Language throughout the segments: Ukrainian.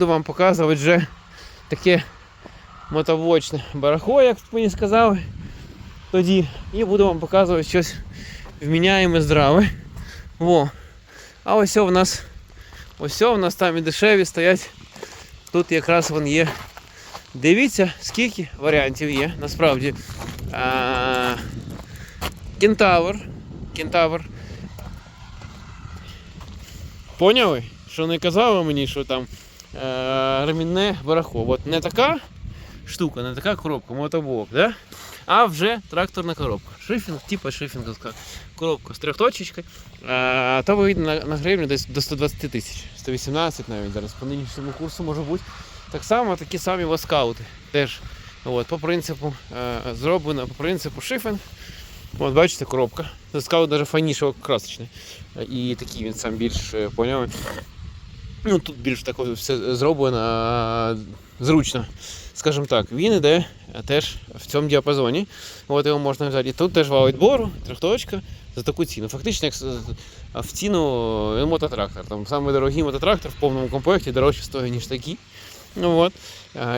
Буду вам показувати вже таке мотовочне барахло, як мені сказали тоді. І буду вам показувати щось вміняємо здраве. Во. А ось у нас ось у нас там і дешеві стоять. Тут якраз вон є. Дивіться, скільки варіантів є, насправді. А, Кентавр. Кентавр. Поняли? Що не казали мені, що там ремінне барахло. От не така штука, не така коробка, мотоблок, да? а вже тракторна коробка. Шифінг, типа шифінговська коробка з трьохточечкою. Е, то вийде на, на гривню десь до 120 тисяч, 118 навіть зараз по нинішньому курсу може бути. Так само такі самі воскаути. Теж от, по принципу е, зроблено по принципу шифінг. От бачите, коробка. Скаут навіть файніше красочний. І такий він сам більш е, поняв. Ну тут більш таке все зроблено зручно. Скажімо так, він іде теж в цьому діапазоні. От його можна взяти. Тут теж вал відбору, трьохточка за таку ціну. Фактично, як в ціну він мототрактор. Там самий дорогий мототрактор в повному комплекті дорожче стоїть, ніж такий. Ну, от.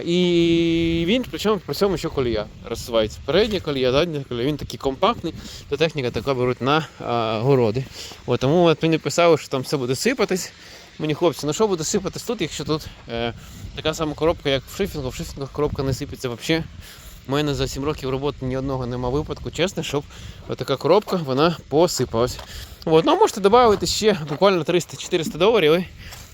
І він причому при цьому ще колія розсувається. Передня колія, задня колія. Він такий компактний, то техніка така беруть на а, городи. От, тому от мені писали, що там все буде сипатись. Мені хлопці, ну що буде сипатись тут, якщо тут е, така сама коробка, як в шифінгу, в шифінгах коробка не сипеться взагалі. У мене за 7 років роботи ні одного нема випадку, чесно, щоб така коробка вона посипалась. От, ну, можете додати ще буквально 300-400 доларів і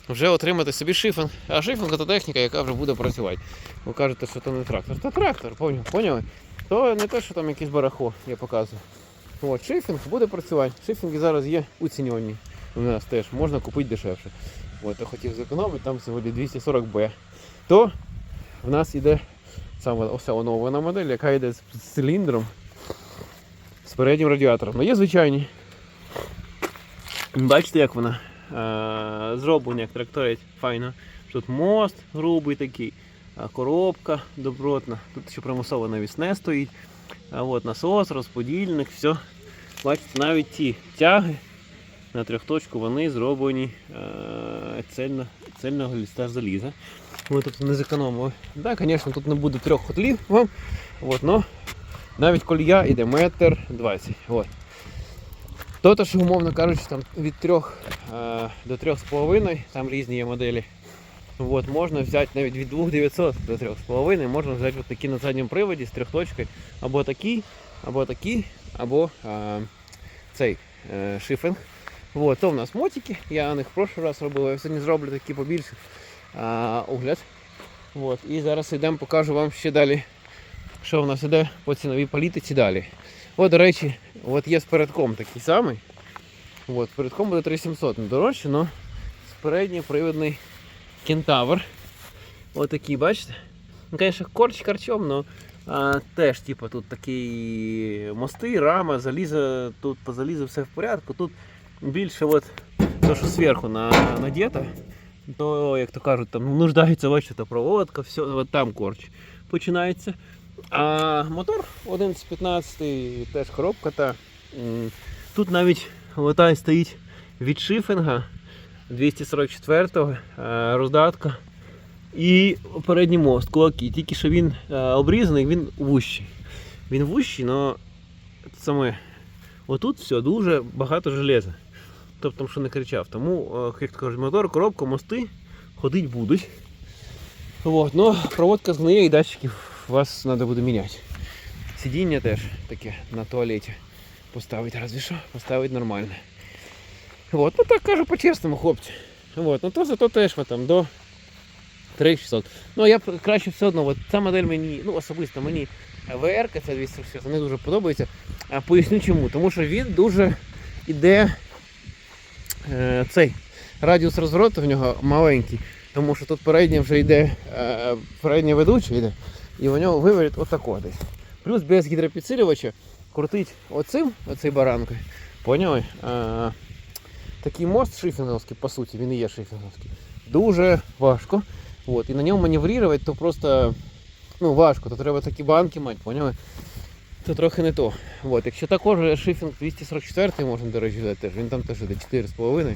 вже отримати собі шифінг. А шифінг це техніка, яка вже буде працювати. Ви кажете, що це не трактор. Це трактор, поняли? То не те, що там якийсь барахло, я показую. От, шифінг буде працювати. Шифінги зараз є уцінені. У нас теж можна купити дешевше. От, я хотів зекономити, там сьогодні 240B. То в нас іде саме ось оновлена модель, яка йде з циліндром, з переднім радіатором. Ну є звичайні. Бачите, як вона е, зроблена, як тракторець файно. Тут мост грубий такий, коробка добротна, тут ще примусове навісне стоїть. А от насос, розподільник, все. Бачите, навіть ті тяги на трьохточку вони зроблені е, цельно, цельного ліста заліза. Ми тут не зекономили. Так, звісно, тут не буде трьох котлів вам. От, но навіть колія йде метр двадцять. От. То, що, умовно кажучи, там від 3 е, до 3,5, там різні є моделі. От, можна взяти навіть від 2900 до 3,5, можна взяти от такі на задньому приводі з трьохточкою, або такий, або такий, або е, цей е, шифінг. От, то в нас мотики, я них в прошлий раз робив, я сьогодні зроблю такі побільше е, огляд. От, і зараз йдемо, покажу вам ще далі, що в нас іде по ціновій політиці далі. От, до речі, от є з передком такий самий. От, передком буде 3700, не дорожче, але передній привідний кентавр. Ось такий, бачите? Ну, звісно, корч корчом, але а, теж типу, тут такі мости, рама, залізо, тут по залізу все в порядку. Тут більше от, то, що зверху на, надіто, то, як то кажуть, там нуждається бачите, проводка, все, от там корч починається. А мотор 1115 теж коробка. Та, тут навіть ота стоїть від шифінга 244-го е, роздатка. І передній мост, кулаки. Тільки що він е, обрізаний, він вущий. Він вущий, але саме отут все дуже багато железа. Тобто, що не кричав. Тому, е, як то кажуть, мотор, коробка, мости ходить будуть. Вот, но проводка згниє і датчиків вас треба буде міняти. Сидіння теж таке на туалеті поставити, разве що, поставити нормально. Вот, ну так кажу по-чесному, хлопці. Вот, ну то зато теж там до 3600. Ну я краще все одно, от ця модель мені, ну особисто мені VR, ця 260, не дуже подобається. А поясню чому. Тому що він дуже іде цей радіус розвороту в нього маленький. Тому що тут переднє вже йде, е, переднє йде, і у нього виворіт отако десь. Плюс без гідропідсилювача крутить оцим, оцей баранкою. Поняли? Е, такий мост шифінговський, по суті, він і є шифінговський. Дуже важко. От, і на ньому маневрувати то просто ну, важко, то треба такі банки мати, поняли? То трохи не то. От, якщо також шифінг 244 можна, до речі, він там теж йде 4,5.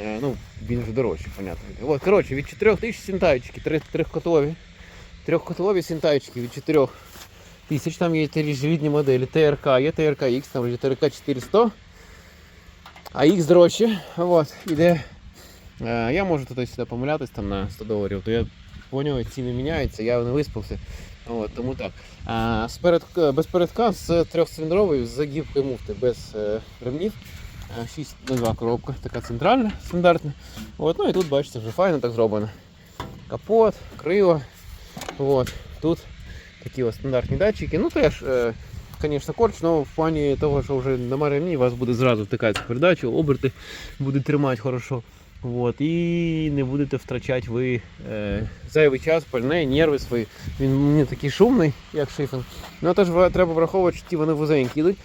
Е, Ну, він вже дорожче, понятно. От, коротше, від 4 тисяч синтайчики, три- трьохкотлові. Трьохкотлові синтайчики від 4 тисяч. Там є рідні моделі. ТРК, є ТРК X, там вже ТРК 400. А X дорожче. От, іде. Е, я можу туди сюди помилятись там на 100 доларів, то я поняв, ціни міняються, я не виспався. От, тому так. А, з перед, без передка з трьохциліндровою з гібкою муфти, без е, ремнів. 6 на 2 коробка, така центральна, стандартна. От, ну і тут бачите, вже файно так зроблено. Капот, крило. От, тут такі ось стандартні датчики. Ну теж, е, звісно, корч, але в плані того, що вже на ремні, у вас буде зразу втикатися передачу, оберти буде тримати хорошо. От, і не будете втрачати ви е, зайвий час, пальне, нерви свої. Він не такий шумний, як шифен. Ну теж треба враховувати, що ті вони вузенькі йдуть.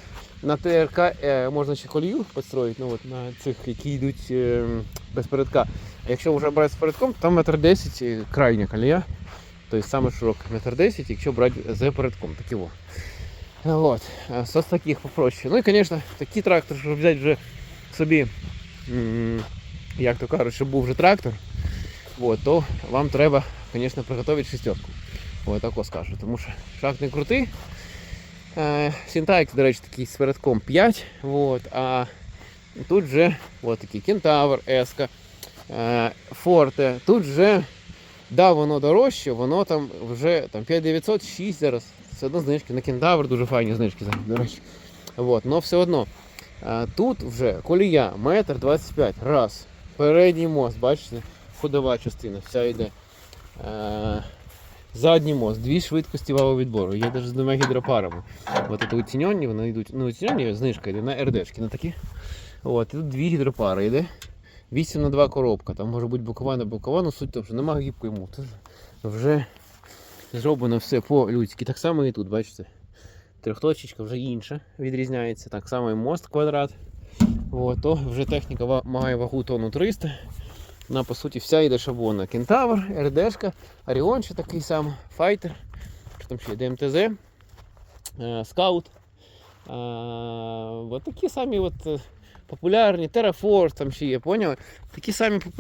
На ТРК е, можна ще колію підстроїти, ну, от, на цих, які йдуть е, без передка. А якщо вже брати з передком, то там метр десять е, крайня колія. Тобто саме широка метр десять, якщо брати з передком. Такі во. Е, От. З таких попроще. Ну і, звісно, такий трактор, щоб взяти вже собі, як то кажуть, щоб був вже трактор, от, то вам треба, звісно, приготувати шестерку. Ось тако скажу. Тому що шаг не крутий. Е, Синтакс, до речі, такий з передком 5. От, а тут вже от такий кентавр, еска, е, форте. Тут вже, да, воно дорожче, воно там вже там 5900, 6 зараз. Все одно знижки на кентавр, дуже файні знижки зараз, до речі. От, но все одно. Е, тут вже колія, метр 25, раз. Передній мост, бачите, ходова частина, вся йде. Е, Задній мост, дві швидкості валового відбору. Є навіть з двома гідропарами. От це уціньонні, вони йдуть. Ну, уціньонні знижка йде на РДшки, на такі. От, і тут дві гідропари йде. 8 на 2 коробка. Там може бути бокова на бокова, ну суть в тому, що немає гібкої мути. Вже зроблено все по-людськи. Так само і тут, бачите. Трьохточечка вже інша відрізняється. Так само і мост квадрат. От, то вже техніка має вагу тонну 300. Вона по суті вся йде шаблонна. Кентавр, РДшка, Оріон ще такий сам, Файтер, що там ще ДМТЗ, е, Скаут. Е, от такі самі от, е, популярні, Terraforce там ще є, поняли? Такі самі популярні.